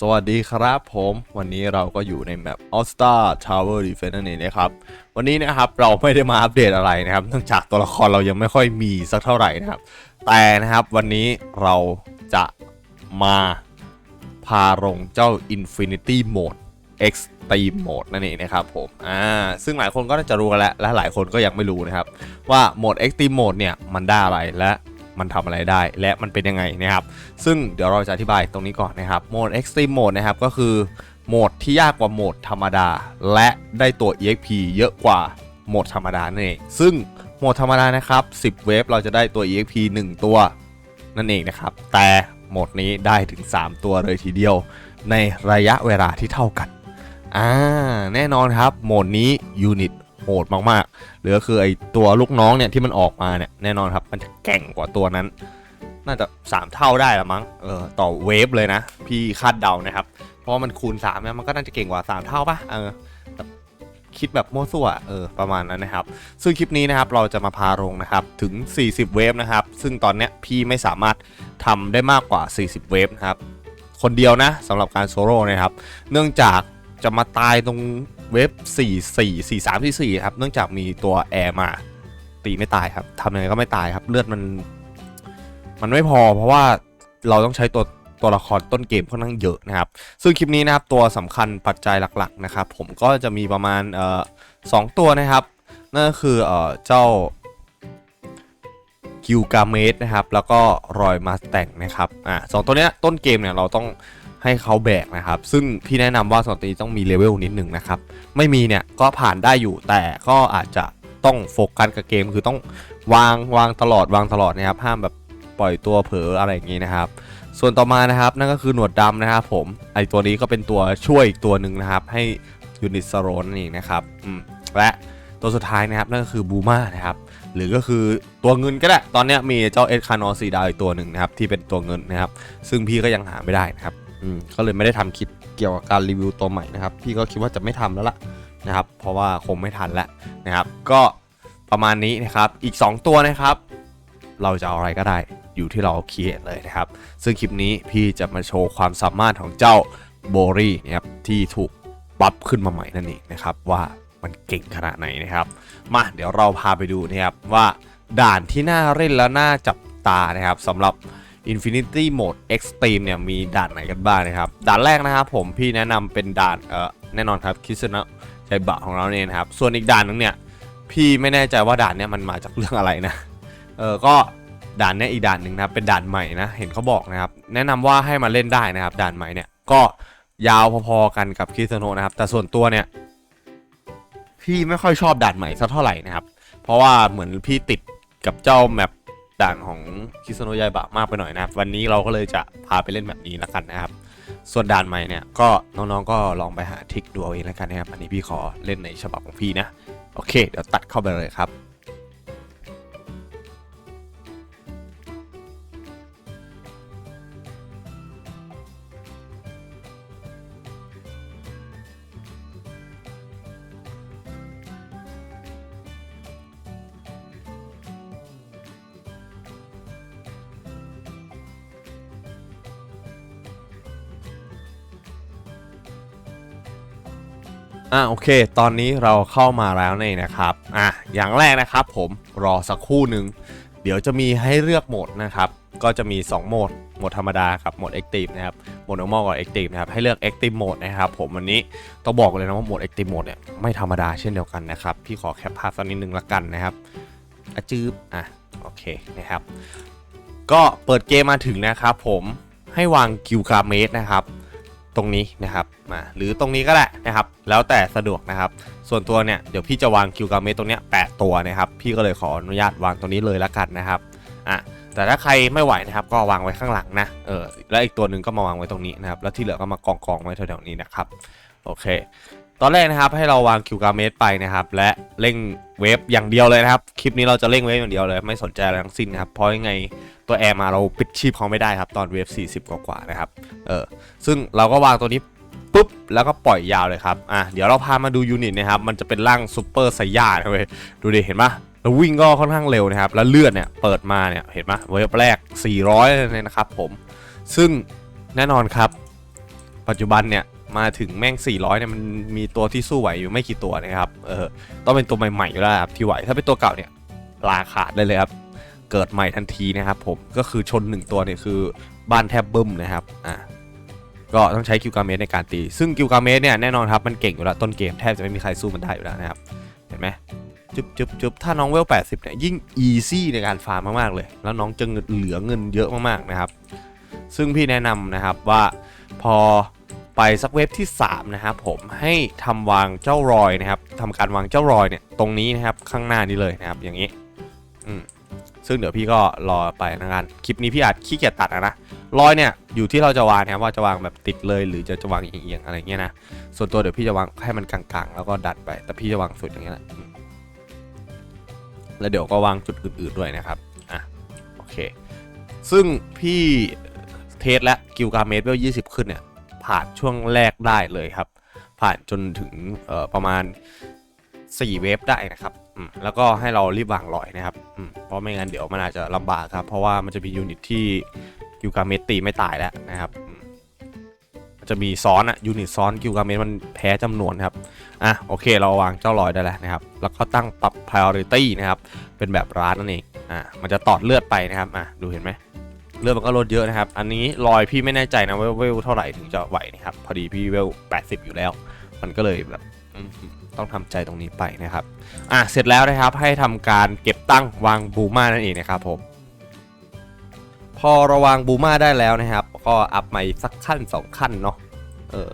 สวัสดีครับผมวันนี้เราก็อยู่ในแมป All Star Tower Defense นั่นเองนะครับ วันนี้นะครับเราไม่ได้มาอัปเดตอะไรนะครับเนื่องจากตัวละครเรายังไม่ค่อยมีสักเท่าไหร่นะครับ แต่นะครับวันนี้เราจะมาพาลงเจ้า Infinity Mode Extreme Mode นั่นเองนะครับผมอ่าซึ่งหลายคนก็น่าจะรู้กันแล้วและหลายคนก็ยังไม่รู้นะครับ ว่าโหมด Extreme Mode เนี่ยมันได้อะไรและ มันทำอะไรได้ และมันเป็นยังไงนะครับ ซึ่งเดี๋ยวเราจะอธิบายตรงนี้ก่อนนะครับโหมด Extreme Mode นะครับก็คือโหมดที่ยากกว่าโหมดธรรมดา และได้ตัว EXP เยอะกว่าโหมดธรรมดานั่นเองซึ่งโหมดธรรมดานะครับ 10 เวฟเราจะได้ตัว EXP 1 ตัวนั่นเองนะครับ แต่โหมดนี้ได้ถึง 3 ตัวเลยทีเดียว ในระยะเวลาที่เท่ากัน อ่า แน่นอนครับ โหมดนี้ยูนิต โหดมากๆหรือก็คือไอตัวลูกน้องเนี่ยที่มันออกมาเนี่ยแน่นอนครับมันจะแก่งกว่าตัวนั้น น่าจะ 3 เท่าได้ละมั้งเออต่อเวฟเลยนะ พี่คาดเดานะครับ เพราะว่ามันคูณ3เนี่ยมันก็น่าจะเก่งกว่า 3 เท่าปะเออคิดแบบมั่วซั่วเออประมาณนั้นนะครับ ซึ่งคลิปนี้นะครับเราจะมาพาลงนะครับถึง 40 เวฟนะครับ ซึ่งตอนเนี้ยพี่ไม่สามารถทำได้มากกว่า 40 เวฟนะครับคนเดียวนะสำหรับการโซโล่นะครับ เนื่องจากจะมาตายตรง เวฟ4 4 4 3 4 4 ครับ เนื่องจากมีตัวแอร์มาตีไม่ตายครับทำยังไงก็ไม่ตายครับ เลือดมัน มันไม่พอเพราะว่าเราต้องใช้ตัวตัวละครต้นเกมค่อนข้างเยอะนะครับ ซึ่งคลิปนี้นะครับตัวสำคัญปัจจัยหลักๆนะครับ ผมก็จะมีประมาณเอ่อสองตัวนะครับ นั่นก็คือเอ่อเจ้ากิลกาเมสนะครับ แล้วก็รอยมาสแตงนะครับ อ่าสองตัวเนี้ยต้นเกมเนี่ยเราต้อง ให้เขาแบกนะครับ ซึ่งพี่แนะนำว่าสตัวนี้ต้องมีเลเวลนิดหนึ่งนะครับ ไม่มีเนี่ยก็ผ่านได้อยู่แต่ก็อาจจะต้องโฟกัสกับเกมคือต้องวางวางตลอดวางตลอดนะครับห้ามแบบปล่อยตัวเผลออะไรอย่างงี้นะครับ ส่วนต่อมานะครับนั่นก็คือหนวดดำนะครับผมไอตัวนี้ก็เป็นตัวช่วยอีกตัวหนึ่งนะครับ ให้ยูนิตสโรนนั่นเองนะครับและตัวสุดท้ายนะครับนั่นก็คือบูมานะครับหรือก็คือตัวเงินก็ได้ ตอนนี้มีเจ้าเอ็ดคานอสีดาวอีกตัวหนึ่งนะครับที่เป็นตัวเงินนะครับ ซึ่งพี่ก็ยังหาไม่ได้นะครับ อืมก็เลยไม่ได้ทำคลิปเกี่ยวกับการรีวิวตัวใหม่นะครับ พี่ก็คิดว่าจะไม่ทำแล้วล่ะนะครับ เพราะว่าคงไม่ทันแล้วนะครับ ก็ประมาณนี้นะครับ อีก 2 ตัวนะครับ เราจะเอาอะไรก็ได้อยู่ที่เราคิดเลยนะครับ ซึ่งคลิปนี้พี่จะมาโชว์ความสามารถของเจ้าโบรี่นะครับที่ถูกบัฟขึ้นมาใหม่นั่นเองนะครับว่ามันเก่งขนาดไหนนะครับ มาเดี๋ยวเราพาไปดูนะครับว่าด่านที่น่าเล่นและน่าจับตานะครับสำหรับ Infinity Mode Extreme เนี่ยมีด่านไหนกันบ้างนะครับ ด่านแรกนะครับผมพี่แนะนำเป็นด่านเออแน่นอนครับคิสนะใจบะของเราเนี่ยนะครับ ส่วนอีกด่านนึงเนี่ยพี่ไม่แน่ใจว่าด่านเนี่ยมันมาจากเรื่องอะไรนะเออก็ด่านเนี้ยอีกด่านหนึ่งนะครับเป็นด่านใหม่นะเห็นเขาบอกนะครับ แนะนำว่าให้มาเล่นได้นะครับ ด่านใหม่เนี่ยก็ยาวพอๆกันกับคิสโนนะครับ แต่ส่วนตัวเนี่ยพี่ไม่ค่อยชอบด่านใหม่สักเท่าไหร่นะครับ เพราะว่าเหมือนพี่ติดกับเจ้าแมป ด่างของคิสโนยายบะมากไปหน่อยนะครับ วันนี้เราก็เลยจะพาไปเล่นแบบนี้ละกันนะครับ ส่วนด่านใหม่เนี่ยก็น้องๆก็ลองไปหาทิกดูเอาเองแล้วกันนะครับ อันนี้พี่ขอเล่นในฉบับของพี่นะ โอเค เดี๋ยวตัดเข้าไปเลยครับ อะโอเค ตอนนี้เราเข้ามาแล้วนี่นะครับอะอย่างแรกนะครับผมรอสักครู่หนึ่งเดี๋ยวจะมีให้เลือกโหมดนะครับ ก็จะมี 2 โหมด โหมดธรรมดากับโหมด Active นะครับ โหมด normal กับ Active นะครับ ให้เลือก Active Mode นะครับ ผมวันนี้ต้องบอกเลยนะว่าโหมด Active Mode เนี่ยไม่ธรรมดาเช่นเดียวกันนะครับ พี่ขอแคปภาพสักนิดนึงละกันนะครับอจืบอะโอเคนะครับ ก็เปิดเกมมาถึงนะครับผมให้วางคิวคาเมตนะครับ ตรงนี้นะครับมาหรือตรงนี้ก็ได้นะครับ แล้วแต่สะดวกนะครับ ส่วนตัวเนี่ยเดี๋ยวพี่จะวางคิวกาเมตรงเนี้ยแปดตัวนะครับ พี่ก็เลยขออนุญาตวางตรงนี้เลยละกันนะครับอะแต่ถ้าใครไม่ไหวนะครับก็วางไว้ข้างหลังนะเออแล้วอีกตัวหนึ่งก็มาวางไว้ตรงนี้นะครับแล้วที่เหลือก็มากองกองๆไว้แถวๆนี้นะครับโอเค ตอนแรกนะครับให้เราวางคิวการเมตไปนะครับ และเร่งเวฟอย่างเดียวเลยนะครับคลิปนี้เราจะเร่งเวฟอย่างเดียวเลย ไม่สนใจอะไรทั้งสิ้นนะครับเพราะยังไง ตัวแอร์มาเราปิดชีพเขาไม่ได้ครับ ตอนเวฟ40 กว่าๆนะครับ เออ ซึ่งเราก็วางตัวนี้ปุ๊บ แล้วก็ปล่อยยาวเลยครับ อะ เดี๋ยวเราพามาดูยูนิตนะครับ มันจะเป็นร่างซูเปอร์ไซย่านะเว้ย ดูดิ เห็นปะแล้ววิ่งก็ค่อนข้างเร็วนะครับ แล้วเลือดเนี่ยเปิดมาเนี่ย เห็นปะเวฟแรก 400เลยนะครับผม ซึ่งแน่นอนครับ ปัจจุบันเนี่ยมาถึงแม่ง 400 เนี่ย มันมีตัวที่สู้ไหวอยู่ไม่กี่ตัวนะครับ เออ ต้องเป็นตัวใหม่ๆอยู่แล้วครับที่ไหว ถ้าเป็นตัวเก่าเนี่ยลาขาดได้เลยครับ เกิดใหม่ทันทีนะครับผมก็คือชนหนึ่งตัวเนี่ยคือบ้านแทบบึ้มนะครับอะก็ต้องใช้กิลกาเมสในการตี ซึ่งกิลกาเมสเนี่ยแน่นอนครับมันเก่งอยู่แล้วต้นเกมแทบจะไม่มีใครสู้มันได้อยู่แล้วนะครับเห็นไหมจุ๊บจุ๊บจุ๊บถ้าน้องเวล 80 เนี่ยยิ่งอีซี่ในการฟาร์มมากๆเลย แล้วน้องจะเงินเหลือเงินเยอะมากๆนะครับ ซึ่งพี่แนะนำนะครับว่าพอไปสักเว็บที่ 3 นะครับผมให้ทำวางเจ้ารอยนะครับทำการวางเจ้ารอยเนี่ยตรงนี้นะครับข้างหน้านี้เลยนะครับอย่างนี้อืม ซึ่งเดี๋ยวพี่ก็รอไปนะกันคลิปนี้พี่อาจขี้เกียจตัดอะนะรอยเนี่ยอยู่ที่เราจะวางนะครับว่าจะวางแบบติดเลยหรือจะจะวางเอียงๆอะไรเงี้ยนะส่วนตัวเดี๋ยวพี่จะวางให้มันกลางๆ แล้วก็ดัดไป แต่พี่จะวางสุดอย่างเงี้ยแหละแล้วเดี๋ยวก็วางจุดอื่นๆด้วยนะครับอะโอเค ซึ่งพี่เทสและกิลการเมสเวล20ขึ้นเนี่ยผ่านช่วงแรกได้เลยครับ ผ่านจนถึงประมาณ 4 เวฟได้นะครับ แล้วก็ให้เรารีบวางลอยนะครับเพราะไม่งั้นเดี๋ยวมันอาจจะลำบากครับ เพราะว่ามันจะมียูนิตที่กิลกาเมสตีไม่ตายแล้วนะครับจะมีซ้อนอะยูนิตซ้อนกิลกาเมสมันแพ้จำนวนครับอะโอเคเราวางเจ้าลอยได้แล้วนะครับ แล้วก็ตั้งปรับ priority นะครับ เป็นแบบร้านนั่นเองอ่ามันจะตอดเลือดไปนะครับอะดูเห็นไหมเลือดมันก็ลดเยอะนะครับ อันนี้รอยพี่ไม่แน่ใจนะว่าเวลเท่าไหร่ถึงจะไหวนะครับ พอดีพี่เวล80 อยู่แล้ว มันก็เลยแบบ ต้องทำใจตรงนี้ไปนะครับ อะเสร็จแล้วนะครับให้ทำการเก็บตั้งวางบูมานั่นเองนะครับผมพอราวางบูมาได้แล้วนะครับ ก็อัพมาอีกสักขั้น 2 ขั้นเนาะเออ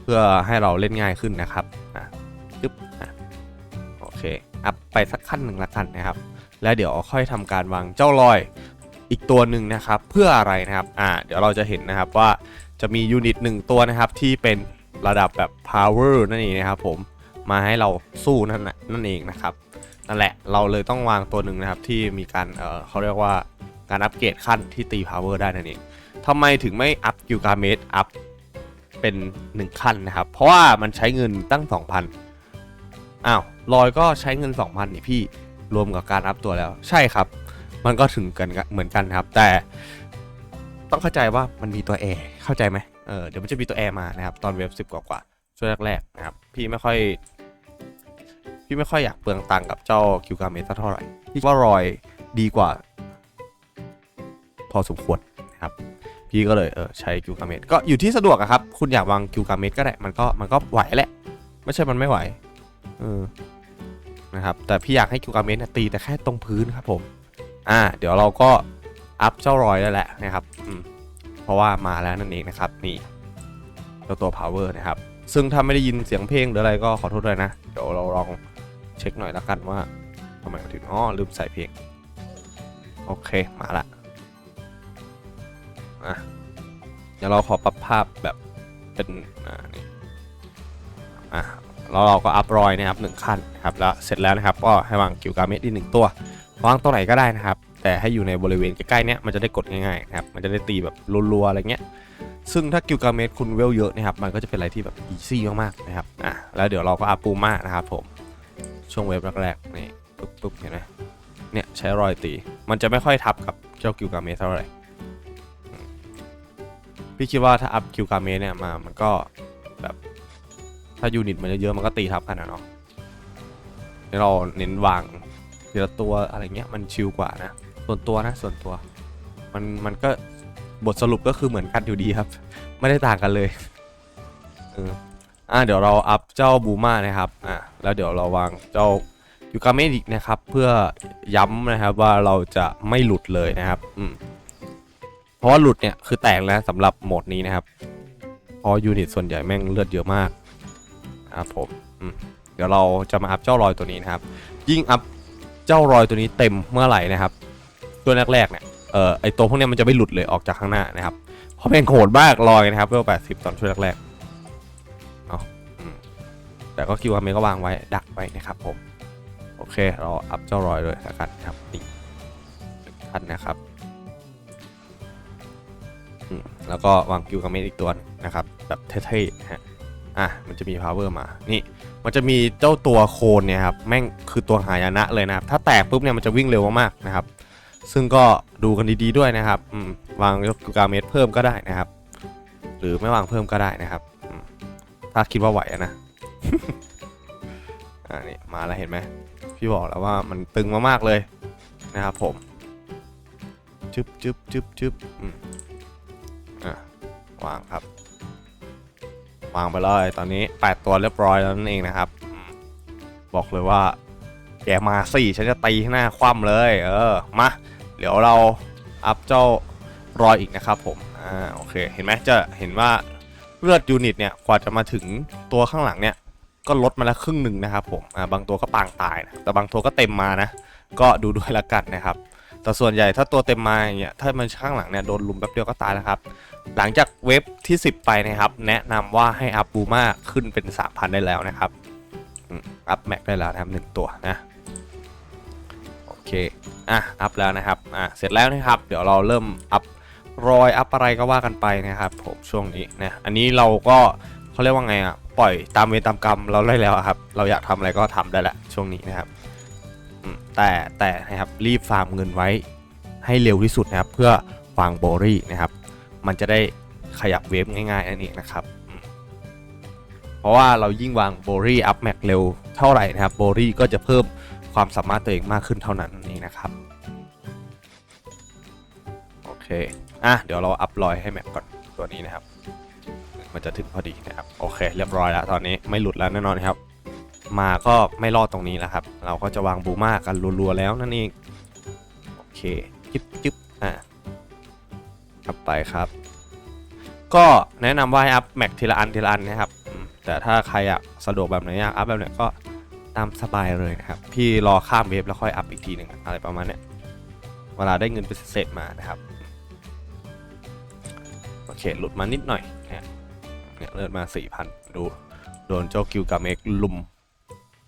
เพื่อให้เราเล่นง่ายขึ้นนะครับอะจึ๊บอะโอเคอัพไปสักขั้นหนึ่งละกันนะครับ แล้วเดี๋ยวค่อยทำการวางเจ้าลอยอีกตัวหนึ่งนะครับ เพื่ออะไรนะครับอ่าเดี๋ยวเราจะเห็นนะครับว่าจะมียูนิตหนึ่งตัวนะครับที่เป็นระดับแบบ power นั่นเองนะครับผม มาให้เราสู้นั่นนั่นเองนะครับนั่นแหละเราเลยต้องวางตัวหนึ่งนะครับที่มีการเออเขาเรียกว่าการอัปเกรดขั้นที่ตี power ได้นั่นเองทำไมถึงไม่อัพกิลกาเมตอัพเป็น 1 ขั้นนะครับ เพราะว่ามันใช้เงินตั้ง 2,000อ้าวลอยก็ใช้เงิน 2,000นี่พี่รวมกับการอัพตัวแล้วใช่ครับ มันก็ถึงกันเหมือนกันครับ แต่ต้องเข้าใจว่ามันมีตัวแอร์เข้าใจไหมเออเดี๋ยวมันจะมีตัวแอร์มานะครับ ตอนเว็บสิบกว่าช่วงแรกๆนะครับ พี่ไม่ค่อย พี่ไม่ค่อยอยากเปลืองตังกับเจ้าคิวการเมสเท่าไหร่พี่ว่ารอยดีกว่า พอสมควรนะครับ พี่ก็เลยเออใช้คิวการเมสก็อยู่ที่สะดวกครับ คุณอยากวางคิวการเมสก็ได้มันก็มันก็ไหวแหละ ไม่ใช่มันไม่ไหวเออนะครับแต่พี่อยากให้คิวการเมสตีแต่แค่ตรงพื้นครับผมอ่า เดี๋ยวเราก็อัพเจ้ารอยได้แหละนะครับอืมเพราะว่ามาแล้วนั่นเองนะครับนี่เจ้าตัว power นะครับ ซึ่งถ้าไม่ได้ยินเสียงเพลงหรืออะไรก็ขอโทษด้วยนะ เดี๋ยวเราลอง เช็คหน่อยล้วกันว่าทำไมมันถึงอ๋อลืมใส่เพลง โอเคมาละอะเดี๋ยวเราขอปรับภาพแบบเป็นอ่านี่อะแล้วเราก็อัพรอยนะครับหนึ่งขั้นนะครับแล้วเสร็จแล้วนะครับก็ให้วางกิวการเมสอีกหนึ่งตัววางตัวไหนก็ได้นะครับ แต่ให้อยู่ในบริเวณใกล้ๆเนี้ยมันจะได้กดง่ายๆนะครับมันจะได้ตีแบบรัวๆอะไรเงี้ยซึ่งถ้ากิลกาเมสคุณเวลเยอะนะครับมันก็จะเป็นอะไรที่แบบอีซี่มากๆนะครับอะแล้วเดี๋ยวเราก็อัพปูมานะครับผม ช่วงเวฟแรกๆนี่ปุ๊บปุ๊บเห็นไหมเนี่ยใช้รอยตี มันจะไม่ค่อยทับกับเจ้ากิลกาเมสเท่าไหร่พี่คิดว่าถ้าอัพกิลกาเมสเนี่ยมามันก็แบบถ้ายูนิตมันเยอะๆมันก็ตีทับกันนะเนาะเราเน้นวางทีละตัวอะไรเงี้ยมันชิลกว่านะ ส่วนตัวนะส่วนตัว มันมันก็บทสรุปก็คือเหมือนกันอยู่ดีครับ ไม่ได้ต่างกันเลยเออ อะเดี๋ยวเราอัพเจ้าบูมานะครับอะแล้วเดี๋ยวเราวางเจ้ายูกาเมดิกนะครับ เพื่อย้ำนะครับว่าเราจะไม่หลุดเลยนะครับอืมเพราะว่าหลุดเนี่ยคือแตกแล้วสำหรับโหมดนี้นะครับเพราะยูนิตส่วนใหญ่แม่งเลือดเยอะมากครับผมอืมเดี๋ยวเราจะมาอัพเจ้ารอยตัวนี้นะครับ ยิ่งอัพเจ้ารอยตัวนี้เต็มเมื่อไหร่นะครับ ตัวแรกๆเนี่ยเอ่อไอตัวพวกเนี้ยมันจะไม่หลุดเลยออกจากข้างหน้านะครับเพราะเป็นโหดมากรอยนะครับเวลแปดสิบตอนช่วงแรกๆ แต่ก็คิวเมก็วางไว้ดักไว้นะครับผม โอเค เราอัพเจ้ารอยเลยล้วกันครับนี่ท่านนะครับแล้วก็วางคิวกับเมอีกตัวนะครับแบบเท่ๆฮะอะมันจะมี power มานี่มันจะมีเจ้าตัวโคนเนี่ยครับแม่งคือตัวหายนะเลยนะครับถ้าแตกปุ๊บเนี่ยมันจะวิ่งเร็วมากๆนะครับซึ่งก็ดูกันดีๆด้วยนะครับวางกิวกาเมตเพิ่มก็ได้นะครับ หรือไม่วางเพิ่มก็ได้นะครับถ้าคิดว่าไหวนะ อ่านี่มาแล้วเห็นไหมพี่บอกแล้วว่ามันตึงมากๆเลยนะครับผมจึ๊บจึ๊บจึ๊บจึ๊บอืมอะวางครับ วางไปเลยตอนนี้ 8 ตัวเรียบร้อยแล้วนั่นเองนะครับ บอกเลยว่า แกมาสี่ฉันจะตีให้หน้าคว่ำเลย เออมาเดี๋ยวเราอัพเจ้ารอยอีกนะครับผม อ่า โอเค เห็นไหมจะเห็นว่าเลือดยูนิตเนี่ย กว่าจะมาถึงตัวข้างหลังเนี่ย ก็ลดมาและครึ่งหนึ่งนะครับผมอ่าบางตัวก็ปางตายนะแต่บางตัวก็เต็มมานะ ก็ดูด้วยละกันนะครับแต่ส่วนใหญ่ถ้าตัวเต็มมาอย่างเงี้ยถ้ามันข้างหลังเนี่ยโดนลุมแป๊บเดียวก็ตายแล้วครับ หลังจากเว็บที่ 10 ไปนะครับ แนะนำว่าให้อัพบูมาขึ้นเป็น 3,000 ได้แล้วนะครับอัพแม็กได้แล้วนะครับหนึ่งตัวนะโอเคอะอัพแล้วนะครับอะเสร็จแล้วนะครับ เดี๋ยวเราเริ่มอัพรอยอัพอะไรก็ว่ากันไปนะครับผมช่วงนี้นะอันนี้เราก็เขาเรียกว่าไงอะ ปล่อยตามเวรตามกรรมเราได้แล้วครับ เราอยากทำอะไรก็ทำได้แหละช่วงนี้นะครับแต่แต่นะครับรีบฟาร์มเงินไว้ให้เร็วที่สุดนะครับ เพื่อวางโบรี่นะครับ มันจะได้ขยับเวฟง่ายๆนั่นเองนะครับ เพราะว่าเรายิ่งวางโบรี่อัพแม็กเร็วเท่าไหร่นะครับโบรี่ก็จะเพิ่มความสามารถตัวเองมากขึ้นเท่านั้นนั่นเองนะครับโอเคอะเดี๋ยวเราอัพลอยให้แม็กก่อนตัวนี้นะครับ มันจะถึงพอดีนะครับโอเค เรียบร้อยแล้ว ตอนนี้ไม่หลุดแล้วแน่นอนครับ มาก็ไม่รอดตรงนี้แล้วครับ เราก็จะวางบูมากันรัวๆแล้วนั่นเองโอเคจิ๊บจิ๊บอะอัพไปครับ ก็แนะนำว่าให้อัพแม็กทีละอันทีละอันนะครับแต่ถ้าใครอยากสะดวกแบบไหนอยากอัพแบบไหนก็ตามสบายเลยนะครับ พี่รอข้ามเวฟแล้วค่อยอัพอีกทีหนึ่งอะไรประมาณเนี้ยเวลาได้เงินเป็นเศษมานะครับ โอเค หลุดมานิดหน่อย เนี่ยเลือดมา4,000ดู โดนเจ้ากิวกาเมกลุม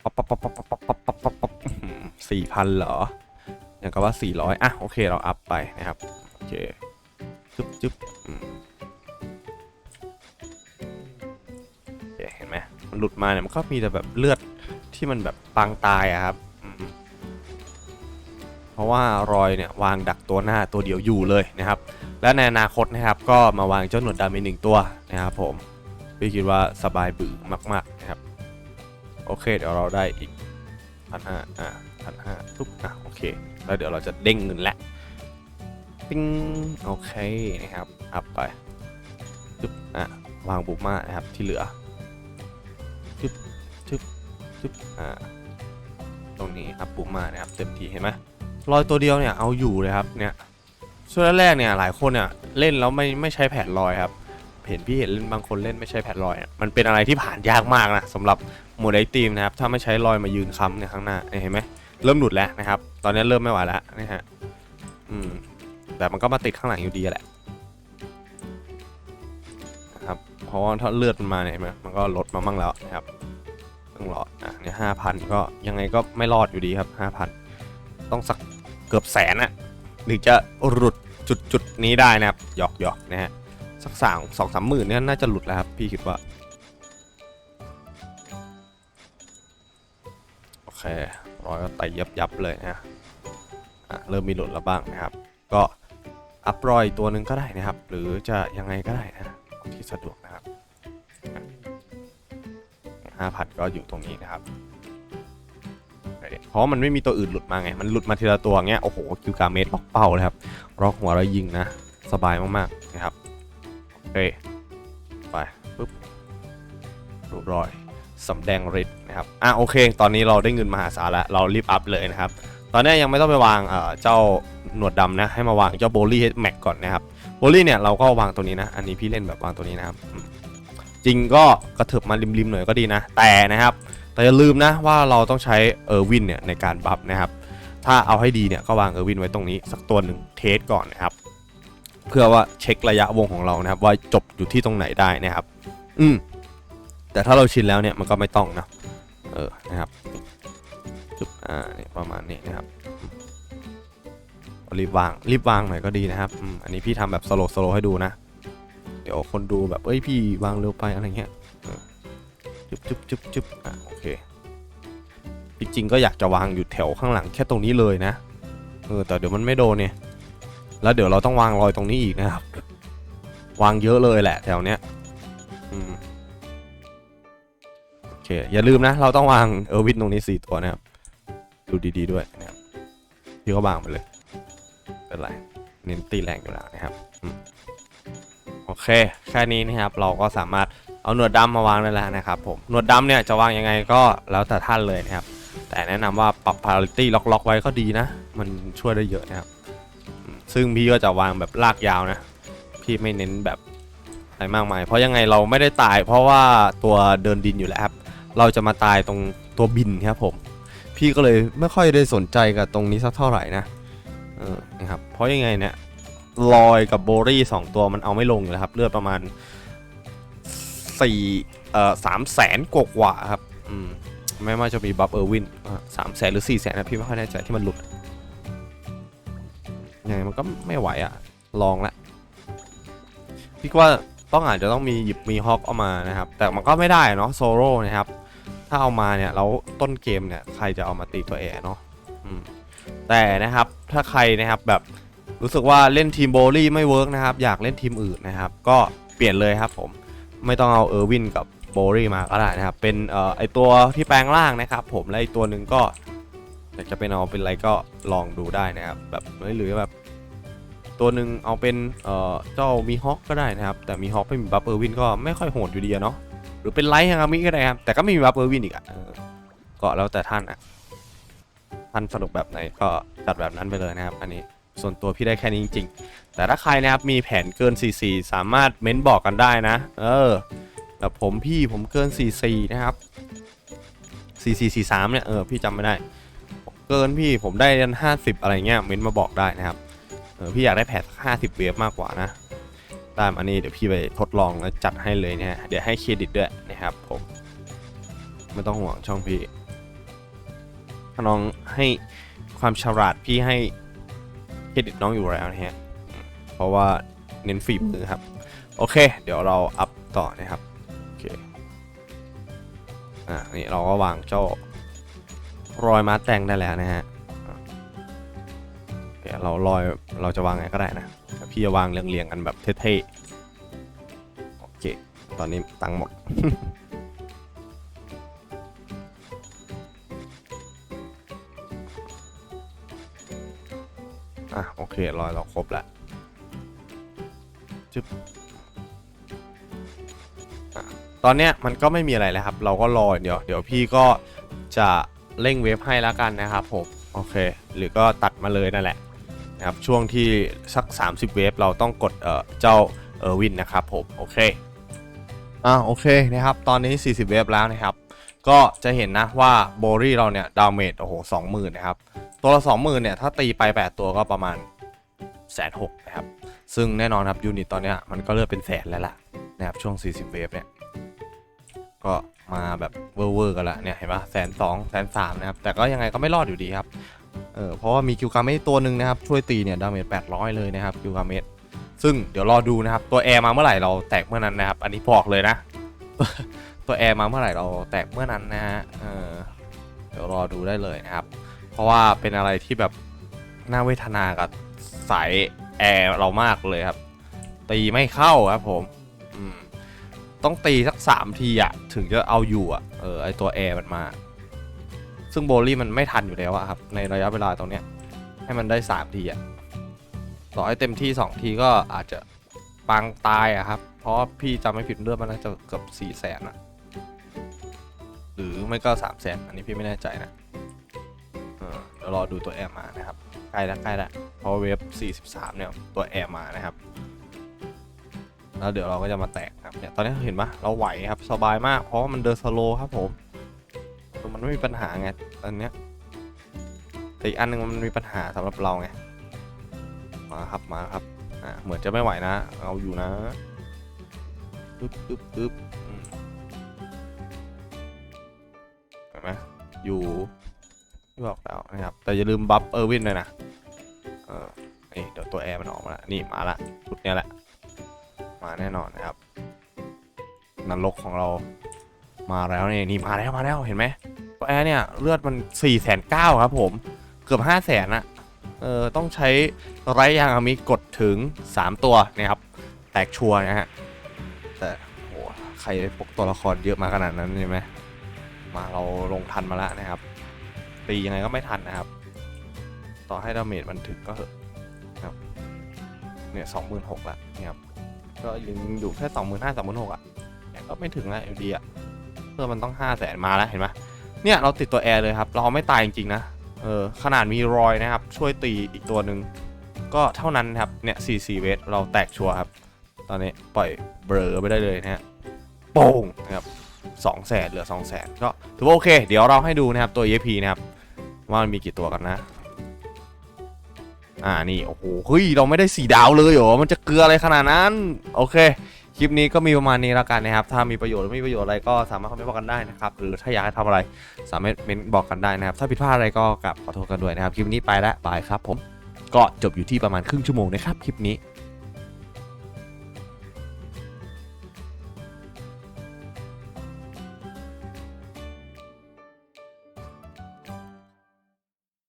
ป๊อปป๊อปป๊อปป๊อปป๊อปป๊อปป๊อปป๊อปป๊อปสี่พันเหรออย่างกับว่า400อะโอเคเราอัพไปนะครับโอเคจุ๊บจุ๊บอืมโอเคเห็นไหมมันหลุดมาเนี่ยมันก็มีแต่แบบเลือดที่มันแบบปางตายอะครับเพราะว่ารอยเนี่ยวางดักตัวหน้าตัวเดียวอยู่เลยนะครับ และในอนาคตนะครับก็มาวางเจ้าหนวดดำอีกหนึ่งตัวนะครับผม พี่คิดว่าสบายบือมากๆนะครับ โอเค เดี๋ยวเราได้อีกพันห้าอะพันห้าปุ๊บอะโอเค แล้วเดี๋ยวเราจะเด้งเงินแล้วปิ้งโอเคนะครับอัพไปจุ๊บอะวางบุกมานะครับที่เหลือจุ๊บจุ๊บจุ๊บอ่าตรงนี้อัพบุกมานะครับเต็มทีเห็นไหมรอยตัวเดียวเนี่ยเอาอยู่เลยครับเนี่ยช่วงแรกๆเนี่ยหลายคนเนี่ยเล่นแล้วไม่ไม่ใช้แผนลอยครับ เห็นพี่เห็นเล่นบางคนเล่นไม่ใช้แผนลอยมันเป็นอะไรที่ผ่านยากมากนะสำหรับโมเดลทีมนะครับถ้าไม่ใช้ลอยมายืนค้ำเนี่ยข้างหน้าเห็นไหมเริ่มหลุดแล้วนะครับ ตอนนี้เริ่มไม่ไหวแล้วนะฮะอืมแต่มันก็มาติดข้างหลังอยู่ดีแหละนะครับเพราะว่าถ้าเลือดมันมาเนี่ยมันก็ลดมามั่งแล้วนะครับต้องรออะเนี่ยห้าพันก็ยังไงก็ไม่รอดอยู่ดีครับห้าพันต้องสักเกือบแสนอะหรือจะหลุดจุดจุดนี้ได้นะครับหยอกหยอกนะฮะ สักสามสองสามหมื่นเนี่ยน่าจะหลุดแล้วครับ พี่คิดว่า โอเครอยก็ไต่ยับยับเลยนะอะเริ่มมีหลุดแล้วบ้างนะครับ ก็อัพรอยตัวหนึ่งก็ได้นะครับ หรือจะยังไงก็ได้นะที่สะดวกนะครับห้าพันก็อยู่ตรงนี้นะครับเพราะมันไม่มีตัวอื่นหลุดมาไง มันหลุดมาทีละตัวเงี้ย โอ้โห คิวกาเมตล็อกเป้าเลยครับ ล็อกหัวแล้วยิงนะ สบายมากๆนะครับ โอเคไปปุ๊บรูปรอยสำแดงฤทธิ์นะครับอะโอเค ตอนนี้เราได้เงินมหาศาลแล้วเรารีบอัพเลยนะครับ ตอนนี้ยังไม่ต้องไปวางเจ้าหนวดดำนะให้มาวางเจ้าโบลี่ให้แม็กก่อนนะครับโบลี่เนี่ยเราก็วางตัวนี้นะ อันนี้พี่เล่นแบบวางตัวนี้นะครับ จริงก็กระเถิบมาริมๆหน่อยก็ดีนะ แต่นะครับ แต่อย่าลืมนะว่าเราต้องใช้เออร์วินเนี่ยในการบัฟนะครับ ถ้าเอาให้ดีเนี่ยก็วางเออร์วินไว้ตรงนี้สักตัวหนึ่งเทสก่อนนะครับ เพื่อว่าเช็คระยะวงของเรานะครับ ว่าจบอยู่ที่ตรงไหนได้นะครับ อืมแต่ถ้าเราชินแล้วเนี่ยมันก็ไม่ต้องนะเออนะครับจุบอ่านี่ประมาณนี้นะครับรีบวางรีบวางหน่อยก็ดีนะครับอันนี้พี่ทำแบบสโลสโลให้ดูนะ เดี๋ยวคนดูแบบเอ้ยพี่วางเร็วไปอะไรเงี้ยจุบจุบจุบจุบอะโอเคจริงๆก็อยากจะวางอยู่แถวข้างหลังแค่ตรงนี้เลยนะเออแต่เดี๋ยวมันไม่โดนเนี่ย แล้วเดี๋ยวเราต้องวางรอยตรงนี้อีกนะครับ วางเยอะเลยแหละแถวเนี้ยโอเคอย่าลืมนะ เราต้องวางเออร์วินตรงนี้สี่ตัวนะครับ ดูดีๆด้วยนะครับพี่ก็วางไปเลยเป็นไรเน้นตีแรงอยู่แล้วนะครับโอเคแค่นี้นะครับเราก็สามารถเอาหนวดดำมาวางได้แล้วนะครับผมหนวดดำเนี่ยจะวางยังไงก็แล้วแต่ท่านเลยนะครับ แต่แนะนำว่าปรับ priority ล็อกๆไว้ก็ดีนะ มันช่วยได้เยอะนะครับ ซึ่งพี่ก็จะวางแบบลากยาวนะ พี่ไม่เน้นแบบอะไรมากมาย เพราะยังไงเราไม่ได้ตาย เพราะว่าตัวเดินดินอยู่แล้วครับ เราจะมาตายตรงตัวบินครับผม พี่ก็เลยไม่ค่อยได้สนใจกับตรงนี้สักเท่าไหร่นะ เออนะครับ เพราะยังไงเนี่ยลอยกับโบรี่สองตัวมันเอาไม่ลงเลยครับ เลือดประมาณสี่เอ่อสามแสนกว่าครับ อืม ไม่ว่าจะมีบัฟเออร์วินสามแสนหรือสี่แสนนะพี่ไม่ค่อยแน่ใจที่มันหลุด ยังไงมันก็ไม่ไหวอะ่ะลองละพี่ว่าต้องอาจจะต้องมีหยิบมีฮอกเอามานะครับ แต่มันก็ไม่ได้เนาะโซโล่นะครับ ถ้าเอามาเนี่ยแล้วต้นเกมเนี่ยใครจะเอามาตีตัวแอร์เนาะแต่นะครับถ้าใครนะครับแบบรู้สึกว่าเล่นทีมโบลี่ไม่เวิร์กนะครับ อยากเล่นทีมอื่นนะครับ ก็เปลี่ยนเลยครับผมไม่ต้องเอาเออร์วินกับโบลี่มาก็ได้นะครับ เป็นเอ่อไอตัวที่แปลงร่างนะครับ ผมและอีกตัวหนึ่งก็ อยากจะเป็นเอาเป็นอะไรก็ลองดูได้นะครับแบบหรือแบบตัวหนึ่งเอาเป็นเอ่อเจ้ามีฮอคก็ได้นะครับ แต่มีฮอคไม่มีบัฟเออร์วินก็ไม่ค่อยโหดอยู่ดีเนาะหรือเป็นไลท์ฮางามิก็ได้ครับ แต่ก็ไม่มีบัฟเออร์วินอีกอะเออก็แล้วแต่ท่านอะท่านสนุกแบบไหนก็จัดแบบนั้นไปเลยนะครับ อันนี้ส่วนตัวพี่ได้แค่นี้จริงๆ แต่ถ้าใครนะครับมีแผนเกิน 44 สามารถเม้นบอกกันได้นะ เออแบบผมพี่ผมเกิน 44 นะครับ 4443เนี่ยเออพี่จำไม่ได้ เกินพี่ผมได้ยัน50อะไรเงี้ยเม้นมาบอกได้นะครับเออพี่อยากได้แผน50เวฟมากกว่านะตามอันนี้เดี๋ยวพี่ไปทดลองแล้วจัดให้เลยนะฮะเดี๋ยวให้เครดิตด้วยนะครับผมไม่ต้องห่วงช่องพี่ถ้าน้องให้ความฉลาดพี่ให้เครดิตน้องอยู่แล้วนะฮะเพราะว่าเน้นฝีมือครับ โอเค เดี๋ยวเราอัพต่อนะครับโอเคอ่านี่เราก็วางเจ้า รอยมาแต่งได้แล้วนะฮะอะโอเคเรารอยเราจะวางไงก็ได้นะพี่จะวางเรียงๆกันแบบเท่ๆโอเคตอนนี้ตังค์หมดอะโอเครอยเราครบแล้วจึ๊บตอนเนี้ยมันก็ไม่มีอะไรแล้วครับ เราก็รออย่างเดี๋ยว เดี๋ยวพี่ก็จะ เร่งเวฟให้แล้วกันนะครับผมโอเค หรือก็ตัดมาเลยนั่นแหละนะครับช่วงที่สัก 30 เวฟเราต้องกดเอ่อเจ้าเออร์วินนะครับผมโอเคอ่าโอเคนะครับตอนนี้ 40 เวฟแล้วนะครับ ก็จะเห็นนะว่าโบรี่เราเนี่ยดาเมจโอ้โห20,000นะครับตัวละ20,000เนี่ยถ้าตีไป 8 ตัวก็ประมาณแสนหกนะครับซึ่งแน่นอนครับยูนิตตอนนี้มันก็เริ่มเป็นแสนแล้วล่ะนะครับช่วง 40 เวฟเนี่ยก็ มาแบบเวอร์ๆกันละเนี่ยเห็นปะแสนสองแสนสามนะครับแต่ก็ยังไงก็ไม่รอดอยู่ดีครับเออเพราะว่ามีกิวกาเมตตัวหนึ่งนะครับช่วยตีเนี่ยดาเมจ800เลยนะครับกิวกาเมตซึ่งเดี๋ยวรอดูนะครับตัวแอร์มาเมื่อไหร่เราแตกเมื่อนั้นนะครับ อันนี้บอกเลยนะ ตัวแอร์มาเมื่อไหร่เราแตกเมื่อนั้นนะฮะเออเดี๋ยวรอดูได้เลยนะครับ เพราะว่าเป็นอะไรที่แบบน่าเวทนากับสายแอร์เรามากเลยครับ ตีไม่เข้าครับผม อืม ต้องตีสักสามทีอะถึงจะเอาอยู่อะเออไอตัวแอร์มันมา ซึ่งโบลี่มันไม่ทันอยู่แล้วอะครับ ในระยะเวลาตรงเนี้ย ให้มันได้สามทีอะต่อให้เต็มที่สองทีก็อาจจะปางตายอะครับ เพราะพี่จำไม่ผิดเลือดมันน่าจะเกือบสี่แสนอะหรือไม่ก็สามแสนอันนี้พี่ไม่แน่ใจนะเดี๋ยวรอดูตัวแอร์มานะครับใกล้ล้วใกล้ล้วเพราะเวฟ43 เนี่ย ตัวแอร์มานะครับ แล้วเดี๋ยวเราก็จะมาแตก เนี่ยตอนนี้เห็นปะเราไหวครับสบายมากเพราะมันเดินสโลครับผมมันไม่มีปัญหาไงตอนเนี้ยแต่อีกอันหนึงมันมีปัญหาสำหรับเราไงมาครับมาครับอ่าเหมือนจะไม่ไหวนะ เอาอยู่นะปึ๊บปึ๊บปึ๊บอืมอยู่ที่บอกแล้วนะครับ แต่อย่าลืมบัฟเออร์วินเลยนะเออนี่เดี๋ยวตัวแอร์มันออกมาละนี่มาละชุดนี้แหละ มาแน่นอนนะครับ นรกของเรามาแล้วนี่นี่มาแล้วมาแล้วเห็นไหมตัวแอร์เนี่ยเลือดมัน4ี่แสนเก้าครับผมเกือบ5้าแสนอะเออต้องใช้ไรยางอามิกดถึง 3 ตัวนะครับ แตกชัวร์นะฮะแต่โหใครไปปกตัวละครเยอะมาขนาดนั้นใช่ไหมมาเราลงทันมาแล้วนะครับตียังไงก็ไม่ทันนะครับ ต่อให้ดาเมจมันถึงก็เหอะนะครับเนี่ยสองหมื่นหกละนี่ยครับก็ยังอยู่แค่สองหมื่นห้าสองหมื่นหกอะ ก็ไม่ถึงละอยู่ดีอะเพื่อมันต้องห้าแสนมาแล้วเห็นไหมเนี่ยเราติดตัวแอร์เลยครับ เราไม่ตายจริงๆนะเออขนาดมีรอยนะครับ ช่วยตีอีกตัวหนึ่งก็เท่านั้นครับเนี่ยซีซีเวทเราแตกชัวร์ครับ ตอนนี้ปล่อยเบลอไปได้เลยนะฮะโป่งนะครับสองแสนเหลือสองแสนก็ถือว่าโอเค เดี๋ยวเราให้ดูนะครับตัว EXP นะครับว่ามันมีกี่ตัวกันนะ อ่านี่ โอ้โหเฮ้ยเราไม่ได้สีดาวเลยเหรอ มันจะเกลืออะไรขนาดนั้น โอเค คลิปนี้ก็มีประมาณนี้แล้วกันนะครับ ถ้ามีประโยชน์หรือไม่มีประโยชน์อะไรก็สามารถคอมเมนต์บอกกันได้นะครับ หรือถ้าอยากให้ทำอะไรสามารถเมนต์บอกกันได้นะครับ ถ้าผิดพลาดอะไรก็กลับขอโทษกันด้วยนะครับ คลิปนี้ไปแล้วบายครับผม ก็จบอยู่ที่ประมาณครึ่งชั่วโมงนะครับคลิปนี้